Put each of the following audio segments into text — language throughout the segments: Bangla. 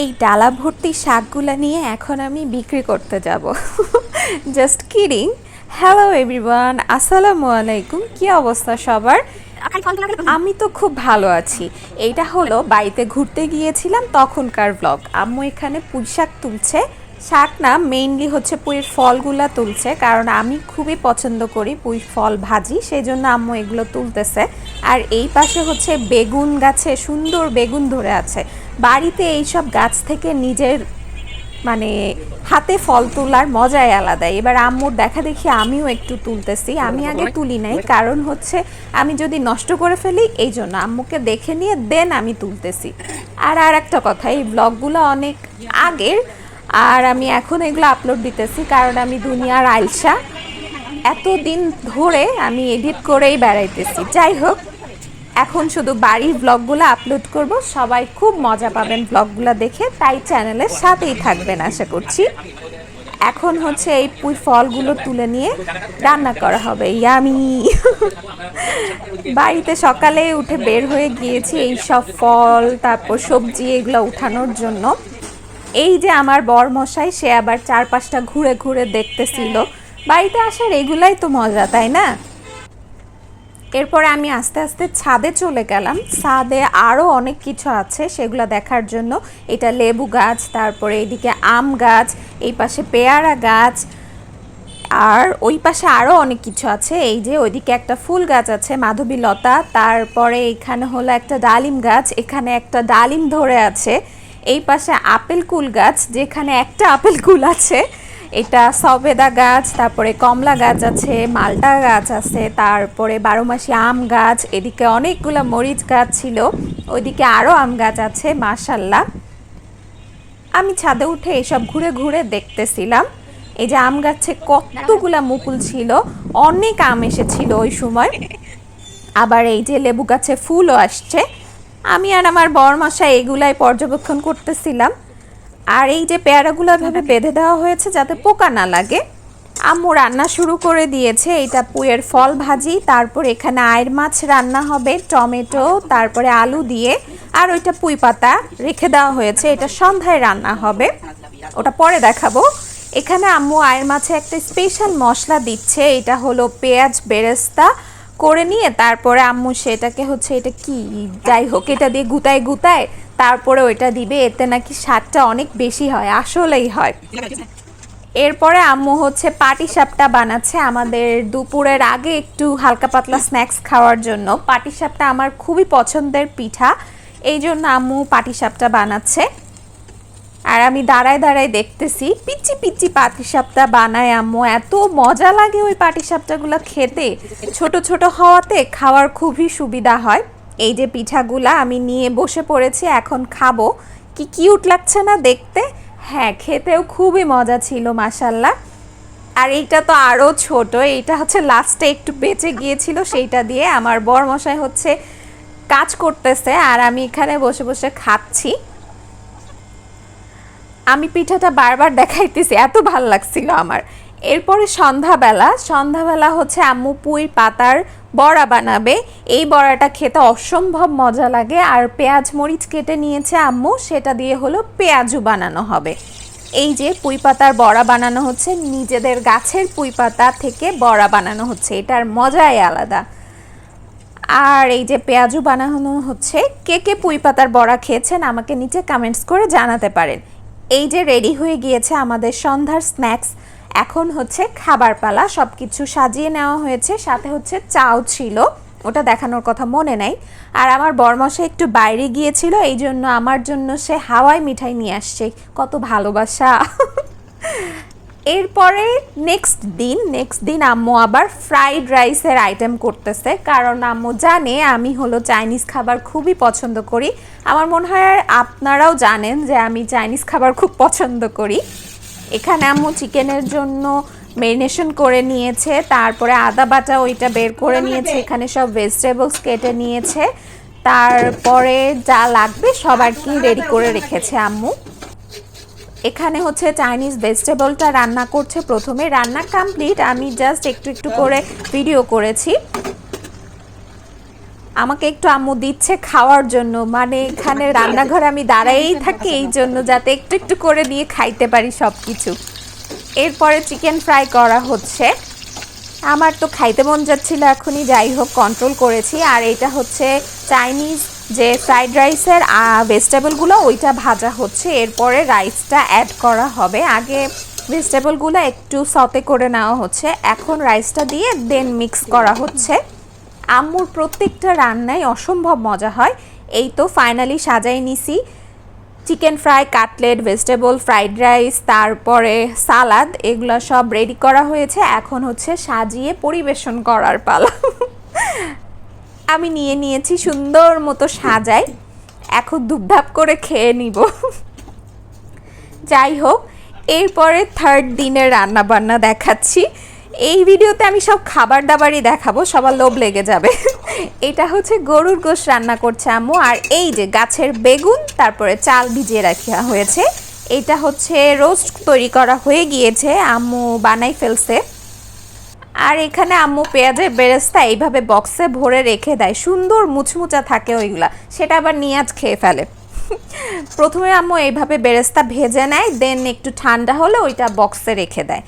এই ডালা ভর্তি শাকগুলা নিয়ে এখন আমি বিক্রি করতে যাব। জাস্ট কিডিং হ্যালো এভরিওয়ান আসসালামু আলাইকুম। কি অবস্থা সবার? আমি তো খুব ভালো আছি। এইটা হলো বাড়িতে ঘুরতে গিয়েছিলাম তখনকার ব্লগ আম্মু এখানে পুঁই শাক তুলছে। শাক না মেইনলি হচ্ছে পুঁইয়ের ফলগুলা তুলছে কারণ আমি খুবই পছন্দ করি পুঁই ফল ভাজি সেই জন্য আম্মু এগুলো তুলতেছে। আর এই পাশে হচ্ছে বেগুন গাছে সুন্দর বেগুন ধরে আছে। বাড়িতে এইসব গাছ থেকে নিজের মানে হাতে ফল তোলার মজাই আলাদা। এবার আম্মুর দেখা দেখি আমিও একটু তুলতেছি। আমি আগে তুলি নাই কারণ হচ্ছে আমি যদি নষ্ট করে ফেলি এই জন্য আম্মুকে দেখে নিয়ে দেন আমি তুলতেছি। আর আর একটা কথা এই ব্লগগুলো অনেক আগের আর আমি এখন এগুলো আপলোড দিতেছি, কারণ আমি দুনিয়ার আলসা। এতদিন ধরে আমি এডিট করেই বেড়াইতেছি। যাই হোক, এখন শুধু বাড়ির ব্লগগুলো আপলোড করব। সবাই খুব মজা পাবেন ব্লগগুলো দেখে, তাই চ্যানেলের সাথেই থাকবেন আশা করছি। এখন হচ্ছে এই পুঁই ফলগুলো তুলে নিয়ে রান্না করা হবে। ইয়ামি! বাড়িতে সকালে উঠে বের হয়ে গিয়েছি এই সব ফল, তারপর সবজি এগুলো উঠানোর জন্য। এই যে আমার বর মশাই সে আবার চারপাশটা ঘুরে ঘুরে দেখতেছিল। বাড়িতে আসার এগুলাই তো মজা, তাই না? এরপরে আমি আস্তে আস্তে ছাদে চলে গেলাম। ছাদে আরও অনেক কিছু আছে সেগুলো দেখার জন্য। এটা লেবু গাছ, তারপরে এদিকে আম গাছ, এই পাশে পেয়ারা গাছ, আর ওই পাশে আরও অনেক কিছু আছে। এই যে ওইদিকে একটা ফুল গাছ আছে মাধবী লতা তারপরে এখানে হলো একটা ডালিম গাছ, এখানে একটা ডালিম ধরে আছে। এই পাশে আপেল কুল গাছ, যেখানে একটা আপেল কুল আছে। এটা সবেদা গাছ, তারপরে কমলা গাছ আছে, মালটা গাছ আছে, তারপরে বারোমাসি আম গাছ, এদিকে অনেকগুলো মরিচ গাছ ছিল, ওইদিকে আরও আম গাছ আছে, মাশাল্লাহ। আমি ছাদে উঠে এসব ঘুরে ঘুরে দেখতেছিলাম। এই যে আম গাছে কতগুলা মুকুল ছিল, অনেক আম এসেছিল ওই সময়। আবার এই যে লেবু গাছে ফুলও আসছে। আমি আর আমার বরমশা এগুলাই পর্যবেক্ষণ করতেছিলাম। আর এই যে পেয়ারাগুলো এভাবে বেঁধে দেওয়া হয়েছে যাতে পোকা না লাগে আম্মু রান্না শুরু করে দিয়েছে। এটা পুয়ের ফল ভাজি তারপর এখানে আয়ের মাছ রান্না হবে টমেটো তারপরে আলু দিয়ে আর ওইটা পুঁই পাতা রেখে দেওয়া হয়েছে। এটা সন্ধ্যায় রান্না হবে। ওটা পরে দেখাবো। এখানে আম্মু আয়ের মাছে একটা স্পেশাল মশলা দিচ্ছে। এটা হলো পেঁয়াজ বেরেস্তা করে নিয়ে তারপরে আম্মু সেটাকে হচ্ছে এটা কি? যাই হোক, এটা দিয়ে গুতায় গুতায় তারপরে ওইটা দিবে, এতে নাকি স্বাদটা অনেক বেশি হয়, আসলেই হয়। এরপরে আম্মু হচ্ছে পাটি সাপটা বানাচ্ছে আমাদের দুপুরের আগে একটু হালকা পাতলা স্ন্যাক্স খাওয়ার জন্য। পাটি সাপটা আমার খুবই পছন্দের পিঠা, এই জন্য আম্মু পাটি সাপটা বানাচ্ছে। আর আমি দাঁড়ায় দাঁড়ায় দেখতেছি পিচি পিচি পাটিসাপটা বানায় আম্মু, এত মজা লাগে ওই পাটিসাপটাগুলো খেতে। ছোট ছোট হওয়াতে খাওয়ার খুবই সুবিধা হয়। এই যে পিঠাগুলা আমি নিয়ে বসে পড়েছি, এখন খাব। কি কিউট লাগছে না দেখতে? হ্যাঁ খেতেও খুবই মজা ছিল মাসাল্লাহ আর এইটা তো আরও ছোট, এইটা হচ্ছে লাস্টে একটু বেঁচে গিয়েছিল, সেইটা দিয়ে আমার বর মশাই হচ্ছে কাজ করতেছে, আর আমি এখানে বসে বসে খাচ্ছি। আমি পিঠাটা বারবার দেখাইতেছি, এত ভালো লাগছিল আমার। এরপরে সন্ধ্যাবেলা সন্ধ্যাবেলা হচ্ছে আম্মু পুঁই পাতার বড়া বানাবে। এই বড়াটা খেতে অসম্ভব মজা লাগে, আর পেঁয়াজ মরিচ কেটে নিয়েছে আম্মু, সেটা দিয়ে হলো পেঁয়াজু বানানো হবে। এই যে পুঁই পাতার বড়া বানানো হচ্ছে, নিজেদের গাছের পুঁই পাতা থেকে বড়া বানানো হচ্ছে, এটার মজাই আলাদা। আর এই যে পেঁয়াজু বানানো হচ্ছে, কে কে পুঁই পাতার বড়া খেয়েছেন আমাকে নিচে কমেন্টস করে জানাতে পারেন। এই যে রেডি হয়ে গিয়েছে আমাদের সন্ধ্যার স্ন্যাক্স, এখন হচ্ছে খাবার পালা সব কিছু সাজিয়ে নেওয়া হয়েছে, সাথে হচ্ছে চাও ছিল, ওটা দেখানোর কথা মনে নাই। আর আমার বরমশা একটু বাইরে গিয়েছিল এই জন্য আমার জন্য সে হাওয়াই মিঠাই নিয়ে আসছে, কত ভালোবাসা। এরপরে নেক্সট দিন নেক্সট দিন আম্মু আবার ফ্রাইড রাইসের আইটেম করতেছে। কারণ আম্মু জানে আমি হলো চাইনিজ খাবার খুবই পছন্দ করি। আমার মনে হয় আর আপনারাও জানেন যে আমি চাইনিজ খাবার খুব পছন্দ করি। এখানে আম্মু চিকেনের জন্য মেরিনেশন করে নিয়েছে তারপরে আদা বাটা ওইটা বের করে নিয়েছে এখানে সব ভেজিটেবলস কেটে নিয়েছে। তারপরে যা লাগবে সবার কি রেডি করে রেখেছে আম্মু। এখানে হচ্ছে চাইনিজ ভেজিটেবলটা রান্না করছে প্রথমে। রান্না কমপ্লিট আমি জাস্ট একটু একটু করে ভিডিও করেছি। আমাকে একটু আম্মু দিচ্ছে খাওয়ার জন্য। মানে এখানে রান্নাঘরে আমি দাঁড়াই থাকি এই জন্য যাতে একটু একটু করে নিয়ে খাইতে পারি সব কিছু এরপরে চিকেন ফ্রাই করা হচ্ছে। আমার তো খাইতে মন যাচ্ছিল এখনই, যাই হোক কন্ট্রোল করেছি। আর এটা হচ্ছে চাইনিজ যে ফ্রাইড রাইসের ভেজিটেবলগুলো, ওইটা ভাজা হচ্ছে। এরপরে রাইসটা অ্যাড করা হবে। আগে ভেজিটেবলগুলো একটু সতে করে নেওয়া হচ্ছে। এখন রাইসটা দিয়ে দেন মিক্স করা হচ্ছে। আম্মুর প্রত্যেকটা রান্নায় অসম্ভব মজা হয়। এই তো ফাইনালি সাজাই নিছি। Chicken fry cutlet vegetable fried rice তারপরে সালাদ এগুলো সব রেডি করা হয়েছে। এখন হচ্ছে সাজিয়ে পরিবেশন করার পালা। আমি নিয়ে নিয়েছি সুন্দর মতো সাজাই। এখন ধুপধাপ করে খেয়ে নিব। যাই হোক, এরপরে থার্ড দিনের রান্না বান্না দেখাচ্ছি। এই ভিডিওতে আমি সব খাবার দাবারই দেখাবো, সবার লোভ লেগে যাবে। এটা হচ্ছে গরুর গোশ রান্না করছে আম্মু, আর এই যে গাছের বেগুন, তারপরে চাল ভিজিয়ে রাখা হয়েছে। এটা হচ্ছে রোস্ট তৈরি করা হয়ে গিয়েছে, আম্মু বানাই ফেলছে। আর এখানে আম্মু পেঁয়াজের বেরেস্তা এইভাবে বক্সে ভরে রেখে দেয়। সুন্দর মুচমুচা থাকে ওইগুলা। সেটা আবার নিয়াজ খেয়ে ফেলে। প্রথমে আম্মু এইভাবে বেরেস্তা ভেজে নেয় দেন একটু ঠান্ডা হলে ওইটা বক্সে রেখে দেয়।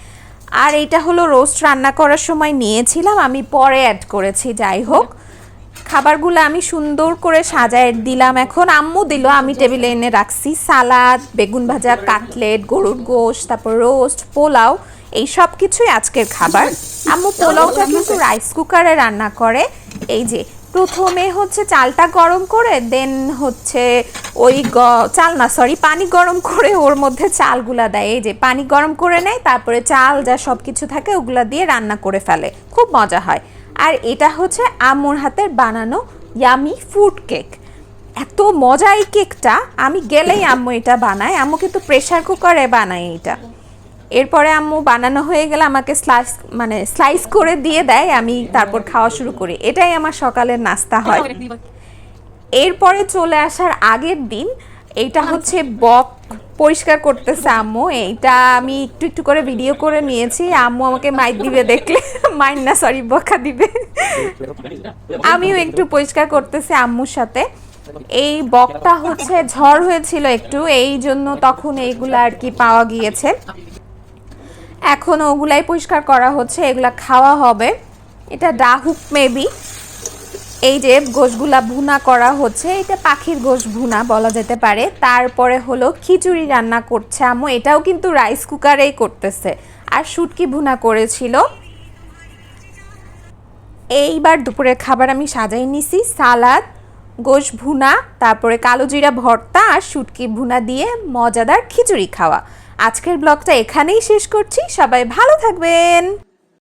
আর এইটা হলো রোস্ট রান্না করার সময় নিয়েছিলাম, আমি পরে অ্যাড করেছি, যাই হোক। খাবারগুলো আমি সুন্দর করে সাজায় দিলাম এখন। আম্মু দিল, আমি টেবিলে এনে রাখছি। সালাদ, বেগুন ভাজা, কাটলেট, গরুর গোশ, তারপর রোস্ট পোলাও। এই সব কিছুই আজকের খাবার। আম্মু পোলাওটা কিন্তু রাইস কুকারে রান্না করে। এই যে প্রথমে হচ্ছে চালটা গরম করে দেন হচ্ছে ওই চাল না সরি পানি গরম করে ওর মধ্যে চালগুলা দেয়। এই যে পানি গরম করে নেয় তারপরে চাল যা সব কিছু থাকে ওগুলা দিয়ে রান্না করে ফেলে। খুব মজা হয়। আর এটা হচ্ছে আম্মুর হাতের বানানো ইয়ামি ফুড কেক এত মজা এই কেকটা আমি গেলেই আম্মু এটা বানায়। আম্মু কিন্তু প্রেশার কুকারে বানায় এটা। এরপরে আম্মু বানানো হয়ে গেলে আমাকে স্লাইস মানে স্লাইস করে দিয়ে দেয়, আমি তারপর খাওয়া শুরু করি। এটাই আমার সকালের নাস্তা হয়। এরপরে চলে আসার আগের দিন, এইটা হচ্ছে বক পরিষ্কার করতেছে আম্মু। এইটা আমি একটু একটু করে ভিডিও করে নিয়েছি। আম্মু আমাকে মাইক দিবে দেখলে। মাইন না সরি বকা দিবে। আমিও একটু পরিষ্কার করতেছি আম্মুর সাথে। এই বকটা হচ্ছে ঝড় হয়েছিল একটু, এই জন্য তখন এইগুলো আর কি পাওয়া গিয়েছে। এখন ওগুলাই পরিষ্কার করা হচ্ছে, এগুলা খাওয়া হবে। এটা ডাহুক মেবি। এই যে গোশগুলা ভুনা করা হচ্ছে এটা পাখির গোশ ভুনা বলা যেতে পারে। তারপরে হলো খিচুড়ি রান্না করছে আম্মু, এটাও কিন্তু রাইস কুকারেই করতেছে। আর শুটকি ভুনা করেছিল। এইবার দুপুরের খাবার আমি সাজাই নিছি, সালাদ, গোশ ভুনা, তারপরে কালো জিরা ভর্তা আর শুটকি ভুনা দিয়ে মজাদার খিচুড়ি খাওয়া। আজকের ব্লগটা এখানেই শেষ করছি। সবাই ভালো থাকবেন।